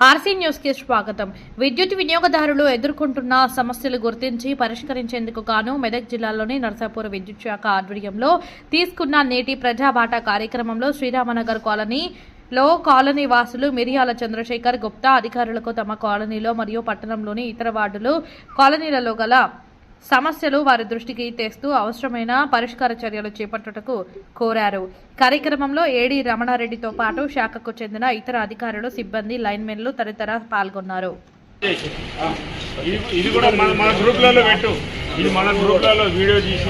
RC న్యూస్కి స్వాగతం. విద్యుత్ వినియోగదారులు ఎదుర్కొంటున్న సమస్యలు గుర్తించి పరిష్కరించేందుకు గాను మెదక్ జిల్లాలోని నర్సాపూర్ విద్యుత్ శాఖ ఆధ్వర్యంలో తీసుకున్న నేటి ప్రజాబాట కార్యక్రమంలో శ్రీరామనగర్ కాలనీ లో కాలనీ వాసులు మిరియాల చంద్రశేఖర్ గుప్తా అధికారులకు తమ కాలనీలో మరియు పట్టణంలోని ఇతర వార్డులు కాలనీలలో గల సమస్యలు వారి దృష్టికి తెస్తూ అవసరమైన పరిష్కార చర్యలు చేపట్టుటకు కోరారు. కార్యక్రమంలో ఏడి రమణారెడ్డితో పాటు శాఖకు చెందిన ఇతర అధికారులు సిబ్బంది లైన్మెన్లు తదితర పాల్గొన్నారు. ఇది ఇది కూడా మన మన గ్రూప్లలో పెట్టు. ఇది మన గ్రూప్లలో వీడియో తీసి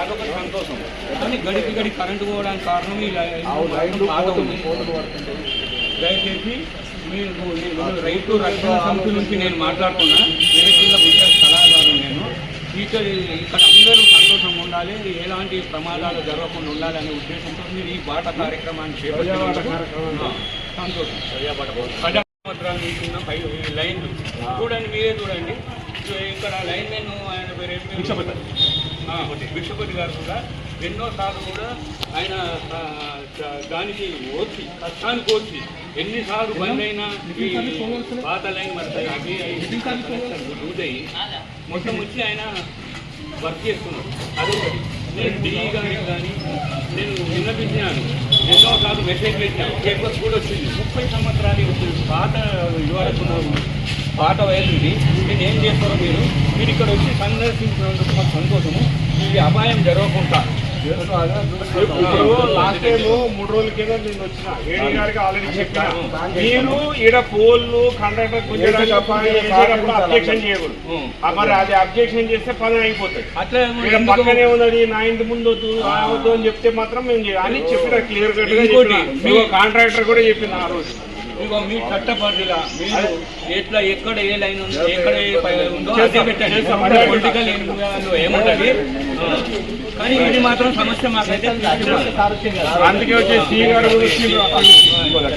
అదొక సంతోషం కానీ గడికి గడి కరెంటు పోవడానికి కారణం ఈ లై- మొత్తం పాత ఉంది. దయచేసి మీరు నేను రైతు రక్షణ సమితి నుంచి నేను మాట్లాడుతున్నా. జిల్లా విద్యా సలహాదారు నేను. ఇక్కడ ఇక్కడ అందరూ సంతోషంగా ఉండాలి. ఎలాంటి ప్రమాదాలు జరగకుండా ఉండాలనే ఉద్దేశంతో మీరు ఈ బాట కార్యక్రమాన్ని చేపట్టినందుకు ఆ, సంతోషం. ప్రజాపత్రాలు ఇస్తున్న పై లైన్లు. చూడండి మీరే చూడండి. ఇక్కడ లైన్ మెన్ ఆయన? ఆ, బిక్షపతి గారు కూడా. ఎన్నోసార్లు కూడా ఆయన దానికి ఓర్చి కష్టానికి ఓర్చి ఎన్నిసార్లు బంద్ అయినా ఈ పాత లైన్ మరి అవి లూజ్ అయ్యి మొత్తం వచ్చి ఆయన వర్క్ చేస్తున్నాడు. అదొకటి. నేను డిఈ గారికి కానీ నేను విన్నపించినాను. ఎన్నోసార్లు మెసేజ్ పెట్టాను పేపర్స్ కూడా వచ్చింది. ముప్పై సంవత్సరాలు ఇప్పుడు పాత యువకులు పాత వయసుది. నేను ఏం చేస్తారో మీరు? మీరు ఇక్కడ వచ్చి సందర్శించినందుకు మాకు సంతోషము. ఈ అపాయం జరగకుండా. ఇప్పుడు లాస్ట్ టైం మూడు రోజుల కింద నేను వచ్చిన. ఏడీ గారికి ఆల్రెడీ చెప్పిన. మీరు ఈడ పోల్లు కండక్టర్ గుంజడానికి చేసేటప్పుడు అబ్జెక్షన్ చేయకూడదు. ఆ, మరి అది అబ్జెక్షన్ చేస్తే పని అయిపోతుంది. ఇక్కడ పక్కనే ఉన్నది నా ఇంటి ముందు వద్దు అని చెప్తే మాత్రం మేము. అని చెప్పిన క్లియర్ కట్గా కాంట్రాక్టర్ కూడా చెప్పిన ఆ రోజు. మీ చట్టపరిధిలా మీరు ఎట్లా ఎక్కడ ఏ లైన్ ఉందో ఎక్కడ ఏ పై ఉందో అదే పెట్టండి. పొలిటికల్ ఏముంటుంది? కానీ ఇది మాత్రం సమస్య మాకైతే. అందుకే వచ్చే సీ గారు కూడా